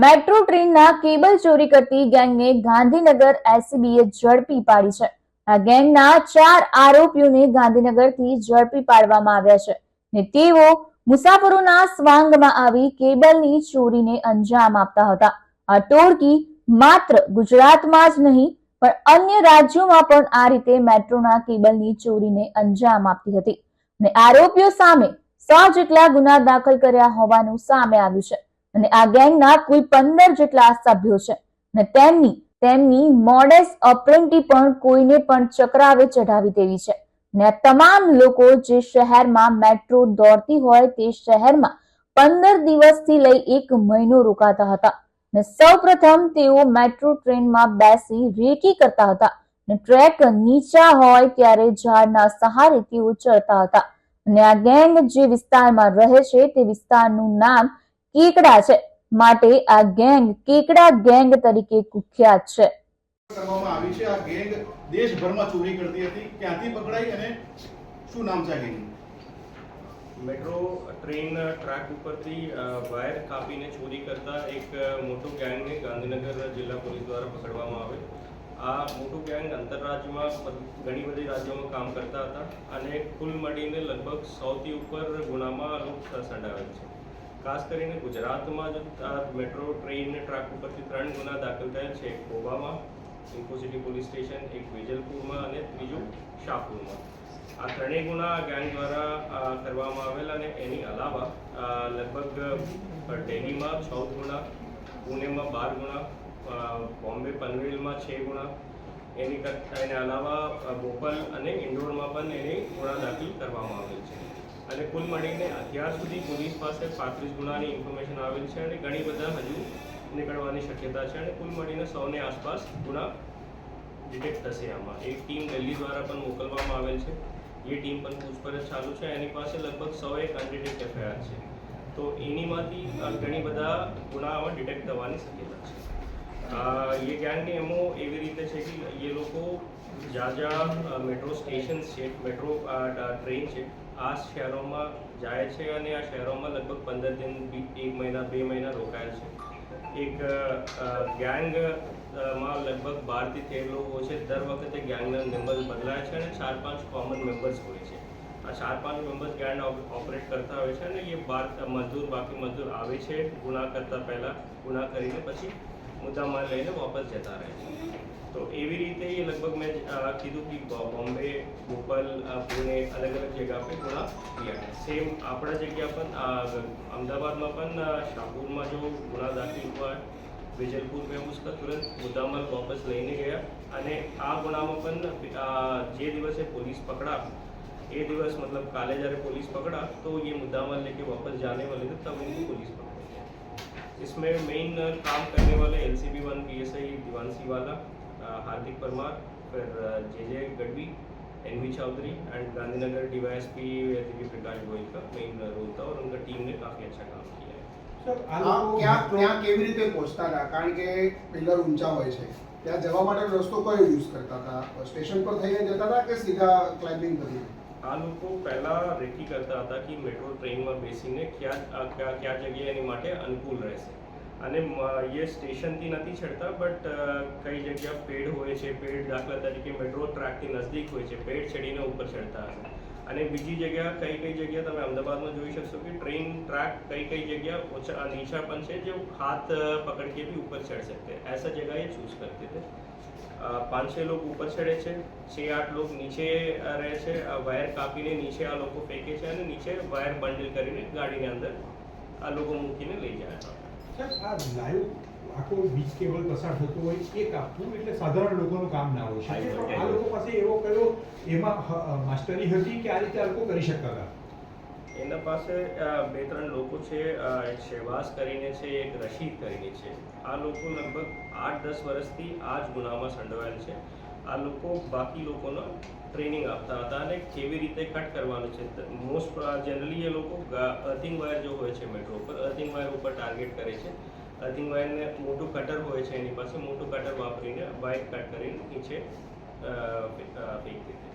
Metro ટ્રેનના cable ચોરી કરતી ગેંગને ગાંધીનગર એસીબીએ ઝડપી પાડી છે. આ ગેંગના ચાર આરોપીઓને ગાંધીનગરથી ઝડપી પાડવામાં આવ્યા છે ને તેઓ મુસાફરોના સ્વાંગમાં આવી કેબલની ચોરીને અંજામ આપતા હતા. આ ટોળકી માત્ર ગુજરાતમાં જ નહીં, પણ અન્ય રાજ્યોમાં પણ આ રીતે મેટ્રોના કેબલની ચોરીને અંજામ આપતી હતી. અને આરોપીઓ સામે સો જેટલા ગુના દાખલ કર્યા હોવાનું સામે આવ્યું છે. અને આ ગેંગના કુલ પંદર જેટલા સભ્યો છે. અને તેમની તેમની મોડેસ ઓપરેન્ટી પણ કોઈને પણ ચક્રાવે ચઢાવી દેવી છે. ને તમામ લોકો જે શહેરમાં મેટ્રો દોડતી હોય તે શહેરમાં પંદર દિવસથી લઈ એક મહિનો રોકાતા હતા. ને સૌપ્રથમ તેઓ મેટ્રો ટ્રેનમાં બેસી રેકી કરતા હતા. ને ટ્રેક નીચા હોય ત્યારે ઝાડના સહારે તેઓ ચડતા હતા. અને આ ગેંગ જે વિસ્તારમાં રહે છે તે વિસ્તારનું નામ કેકડા છે. માટે આ ગેંગ કેકડા ગેંગ તરીકે કુખ્યાત છે. કરવામાં આવી છે. આ ગેંગ દેશભરમાં ચોરી કરતી હતી. ક્યાંથી પકડાઈ અને શું નામ છે ગેંગ મેટ્રો ટ્રેન ટ્રેક ઉપરથી વાયર કાપીને ચોરી કરતા એક મોટો ગેંગને ગાંધીનગર જિલ્લા પોલીસ દ્વારા પકડવામાં આવે આ મોટું ગેંગ આંતરરાજ્યમાં ઘણી બધી રાજ્યોમાં કામ કરતા હતા અને કુલ મળીને લગભગ સૌથી ઉપર ગુનામાં લોકો સંડાવેલ છે. ખાસ કરીને ગુજરાતમાં જ મેટ્રો ટ્રેન ટ્રાક ઉપરથી ત્રણ ગુના દાખલ થયેલ છે. એક કોબામાં ઇન્ફોસિટી પોલીસ સ્ટેશન, એક વેજલપુરમાં અને ત્રીજું શાહપુરમાં. આ ત્રણેય ગુના ગેંગ દ્વારા કરવામાં આવેલ અને એની અલાવા લગભગ ડેલીમાં ચૌદ ગુના, પુણેમાં બાર ગુણા બોમ્બે પનવેલમાં છ ગુણા એની કરતા એના અલાવા બોપલ અને ઇન્ડોરમાં પણ એની ગુના દાખલ કરવામાં આવેલ છે. અને કુલ મળીને અત્યાર સુધી પોલીસ પાસે પાંત્રીસ ગુનાની ઇન્ફોર્મેશન આવેલ છે અને ઘણી બધા હજુ નીકળવાની શક્યતા છે અને કુલ મળીને સૌને આસપાસ ગુના ડિટેક્ટ થશે આમાં. એક ટીમ દિલ્હી દ્વારા પણ મોકલવામાં આવેલ છે. એ ટીમ પણ પૂછપરછ ચાલુ છે. એની પાસે લગભગ સો એક અનડિટેક્ટ એફઆઈઆર છે. તો એનીમાંથી ઘણી બધા ગુના ડિટેક્ટ થવાની શક્યતા છે. એ ગેંગની એમો એવી રીતે છે કે એ લોકો જ્યાં જ્યાં મેટ્રો સ્ટેશન છે, મેટ્રો ટ્રેન છે, આ શહેરોમાં જાય છે અને આ શહેરોમાં લગભગ પંદર દિન એક મહિના, બે મહિના રોકાયેલ છે. એક ગેંગમાં લગભગ બારથી તેર લોકો છે, દર વખતે ગેંગના મેમ્બર્સ બદલાય છે અને ચાર પાંચ કોમન મેમ્બર્સ હોય છે. આ ચાર પાંચ મેમ્બર્સ ગેંગ ઓપરેટ કરતા હોય છે અને એ બાર મજદૂર બાકી મજદૂર આવે છે, ગુના કરતા પહેલાં, ગુના કરીને પછી મુદ્દામાં લઈને વાપસ જતા રહે છે. તો એવી રીતે એ લગભગ મેં અ, કીધું કે બો- બોમ્બે ભોપાલ અ, પુણે અલગ અલગ જગ્યા पे गुना किया है सेम આપણા જગ્યા પણ અ, अहमदाबाद પણ અ, शाहपुर जो गुना दाखिल हुआ है विजलपुर में हम उसका तुरंत मुद्दामाल वापस લઈને ગયા અને આ ગુનામાં પણ અ, જે દિવસે પોલીસ पकड़ा ये दिवस मतलब काले જ્યારે पुलिस पकड़ा तो ये मुद्दामाल लेके वापस जाने वाले थे तब इनको पुलिस पकड़ लिया इसमें मेन काम करने वाले L C B one P S I दिवानसी वाला अ, हार्दिक परमार फिर J J Gadhvi N V Chaudhary and Gandhinagar DYSP Divya Prakash Goyal का मेन रोल था और उनका टीम ने काफ़ी अच्छा काम किया है સર આ આ લોકો ક્યાં મેટ્રો- ત્યાં કેવી રીતે પહોંચતા હતા કારણ કે પિલર ઊંચા હોય છે ત્યાં જવા માટે રસ્તો કયો યુઝ કરતા હતા સ્ટેશન પર થઈને જતા હતા કે સીધા ક્લાઇમ્બિંગ કરી આ લોકો પહેલા રેકી કરતા હતા કે મેટ્રો ટ્રેનમાં બેસીને ક્યાં આ ક્યાં ક્યાં જગ્યાએ એની માટે અનુકૂળ રહેશે અને મ- એ સ્ટેશનથી નથી ચડતા બટ કઈ જગ્યા પેડ હોય છે પેડ દાખલા તરીકે મેટ્રો ટ્રેકથી નજદીક હોય છે પેડ ચડીને ઉપર ચડતા હશે અને બીજી જગ્યા કઈ કઈ જગ્યા તમે અમદાવાદમાં જોઈ શકશો કે ટ્રેન ट्रैक कई कई जगह ऊंचा नीचा पन से जो हाथ अ, पकड़ के भी ऊपर चढ़ सकते हैं ऐसा जगह ये चूज करते थे अ, पाँच छः लोग ऊपर चढ़े છે छः આઠ લોક નીચે અ, રહે છે આ વાયર કાપીને નીચે આ લોકો ફેંકે છે અને નીચે વાયર બંડલ કરીને ગાડીની અંદર આ લોકો મૂકીને લઈ જાય છે સર આ લાઈવ આખો વીજ કેબલ પસાર થતો હોય એ કાપવું એટલે સાધારણ લોકોનું કામ ના હોય. શકે પણ આ લોકો પાસે એવો કયો એમાં માસ્ટરી હતી કે આ રીતે આ લોકો કરી શકતા હતા? એના પાસે બે ત્રણ લોકો છે શહેવાસ કરીને છે એક રશીદ કરીને છે. આ લોકો લગભગ આઠ દસ વર્ષથી આ જ ગુનામાં સંડોવાયેલ છે. આ લોકો બાકી લોકોનો ટ્રેનિંગ આપતા હતા અને કેવી રીતે કટ કરવાનું છે. મોસ્ટ જનરલી એ લોકો અર્થિંગ વાયર જો હોય છે મેટ્રો ઉપર અર્થિંગ વાયર ઉપર ટાર્ગેટ કરે છે. અર્થિંગ વાયરને મોટું કટર હોય છે, એની પાસે મોટું કટર વાપરીને વાયર કટ કરીને નીચે ફેંકી દે.